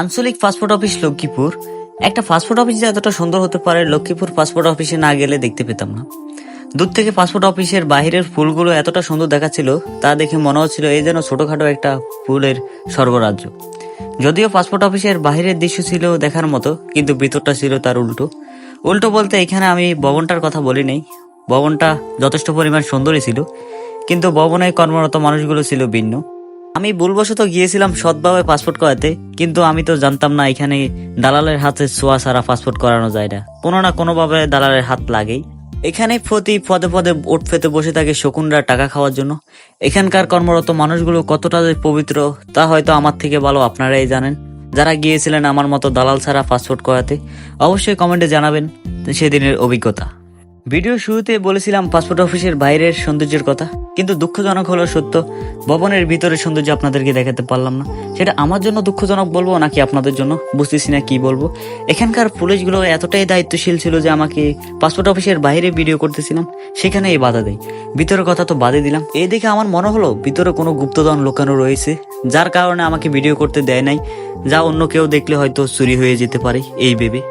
আঞ্চলিক passport office Lakshmipur. একটা passport office যে এতটা সুন্দর হতে পারে, লক্ষ্মীপুর পাসপোর্ট অফিসে না গেলে দেখতে পেতাম না। দূর থেকে পাসপোর্ট অফিসের বাইরের ফুলগুলো এতটা সুন্দর দেখাচ্ছিল, তা দেখে মনে হচ্ছিল এই যেন ছোটোখাটো একটা ফুলের স্বর্গরাজ্য। যদিও পাসপোর্ট অফিসের বাইরের দৃশ্য ছিল দেখার মতো, কিন্তু ভিতরটা ছিল তার উল্টো। উল্টো বলতে এখানে আমি ভবনটার কথা বলি নেই। ভবনটা যথেষ্ট পরিমাণ সুন্দরই ছিল, কিন্তু ভবনে কর্মরত মানুষগুলো ছিল ভিন্ন। আমি ভুলবশত গিয়েছিলাম সৎভাবে পাসপোর্ট করাতে, কিন্তু আমি তো জানতাম না এখানে দালালের হাতে ছোঁয়া ছাড়া পাসপোর্ট করানো যায় না। কোনো না কোনোভাবে দালালের হাত লাগেই। এখানে প্রতি পদে পদে ওট ফেতে বসে থাকে শকুনরা টাকা খাওয়ার জন্য। এখানকার কর্মরত মানুষগুলো কতটা যে পবিত্র, তা হয়তো আমার থেকে ভালো আপনারাই জানেন। যারা গিয়েছিলেন আমার মতো দালাল ছাড়া পাসপোর্ট করাতে, অবশ্যই কমেন্টে জানাবেন সেদিনের অভিজ্ঞতা। ভিডিও শুরুতে বলেছিলাম পাসপোর্ট অফিসের বাইরের সৌন্দর্যের কথা, কিন্তু দুঃখজনক হলো সত্য, ভবনের ভিতরের সৌন্দর্য আপনাদেরকে দেখাতে পারলাম না। সেটা আমার জন্য দুঃখজনক বলব নাকি আপনাদের জন্য? বুঝতেছি না কি বলব। এখানকার পুলিশগুলো এতটাই দায়িত্বশীল ছিল যে আমাকে পাসপোর্ট অফিসের বাইরে ভিডিও করতেছিলাম সেখানে এই বাধা দেয়। ভিতরের কথা তো বাদে দিলাম। এই দেখে আমার মনে হলো, ভিতরে কোনো গুপ্তধন লোকানো রয়েছে, যার কারণে আমাকে ভিডিও করতে দেয় নাই, যা অন্য কেউ দেখলে হয়তো চুরি হয়ে যেতে পারে, এই ভেবে।